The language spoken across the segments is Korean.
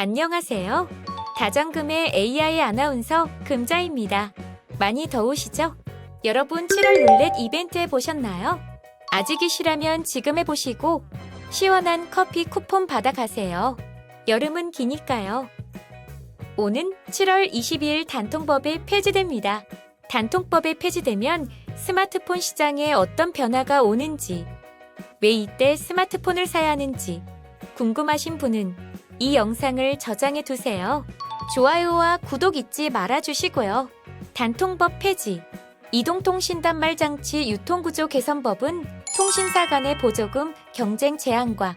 안녕하세요. 다정금의 AI 아나운서 금자입니다. 많이 더우시죠? 여러분 7월 룰렛 이벤트 해보셨나요? 아직이시라면 지금 해보시고 시원한 커피 쿠폰 받아가세요. 여름은 기니까요. 오는 7월 22일 단통법이 폐지됩니다. 단통법이 폐지되면 스마트폰 시장에 어떤 변화가 오는지, 왜 이때 스마트폰을 사야 하는지 궁금하신 분은 이 영상을 저장해 두세요. 좋아요와 구독 잊지 말아 주시고요. 단통법 폐지, 이동통신 단말 장치 유통구조 개선법은 통신사 간의 보조금 경쟁 제한과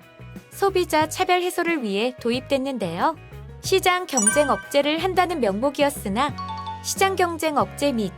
소비자 차별 해소를 위해 도입됐는데요. 시장 경쟁 억제를 한다는 명목이었으나 시장 경쟁 억제 및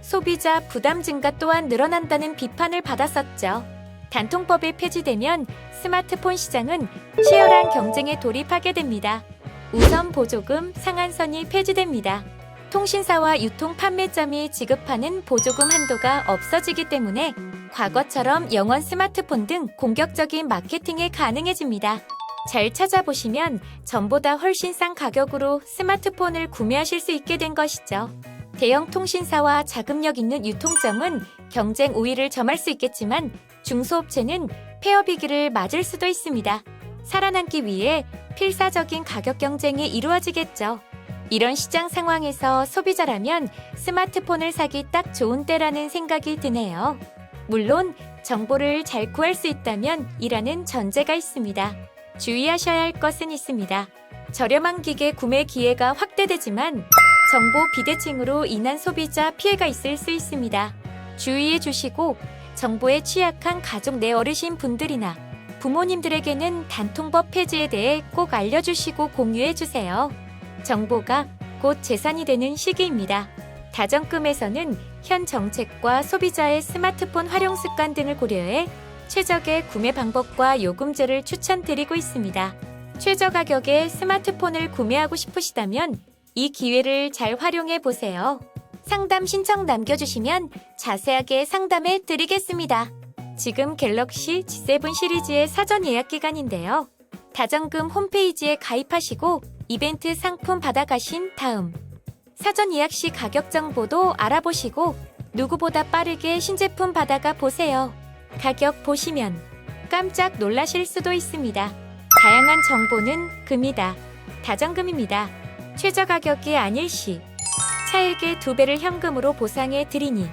소비자 부담 증가 또한 늘어난다는 비판을 받았었죠. 단통법이 폐지되면 스마트폰 시장은 치열한 경쟁에 돌입하게 됩니다. 우선 보조금 상한선이 폐지됩니다. 통신사와 유통 판매점이 지급하는 보조금 한도가 없어지기 때문에 과거처럼 영원 스마트폰 등 공격적인 마케팅이 가능해집니다. 잘 찾아보시면 전보다 훨씬 싼 가격으로 스마트폰을 구매하실 수 있게 된 것이죠. 대형 통신사와 자금력 있는 유통점은 경쟁 우위를 점할 수 있겠지만 중소업체는 폐업 위기를 맞을 수도 있습니다. 살아남기 위해 필사적인 가격 경쟁이 이루어지겠죠. 이런 시장 상황에서 소비자라면 스마트폰을 사기 딱 좋은 때라는 생각이 드네요. 물론 정보를 잘 구할 수 있다면 이라는 전제가 있습니다. 주의하셔야 할 것은 있습니다. 저렴한 기계 구매 기회가 확대되지만 정보 비대칭으로 인한 소비자 피해가 있을 수 있습니다. 주의해 주시고 정보에 취약한 가족 내 어르신 분들이나 부모님들에게는 단통법 폐지에 대해 꼭 알려주시고 공유해 주세요. 정보가 곧 재산이 되는 시기입니다. 다정금에서는 현 정책과 소비자의 스마트폰 활용 습관 등을 고려해 최적의 구매 방법과 요금제를 추천드리고 있습니다. 최저 가격에 스마트폰을 구매하고 싶으시다면 이 기회를 잘 활용해 보세요. 상담 신청 남겨주시면 자세하게 상담해 드리겠습니다. 지금 갤럭시 G7 시리즈의 사전 예약 기간인데요. 다정금 홈페이지에 가입하시고 이벤트 상품 받아가신 다음 사전 예약 시 가격 정보도 알아보시고 누구보다 빠르게 신제품 받아가 보세요. 가격 보시면 깜짝 놀라실 수도 있습니다. 다양한 정보는 금이다. 다정금입니다. 최저 가격이 아닐 시 차액의 두 배를 현금으로 보상해 드리니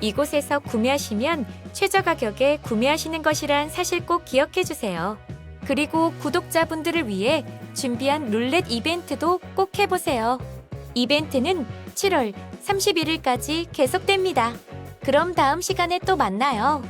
이곳에서 구매하시면 최저 가격에 구매하시는 것이란 사실 꼭 기억해 주세요. 그리고 구독자분들을 위해 준비한 룰렛 이벤트도 꼭 해보세요. 이벤트는 7월 31일까지 계속됩니다. 그럼 다음 시간에 또 만나요.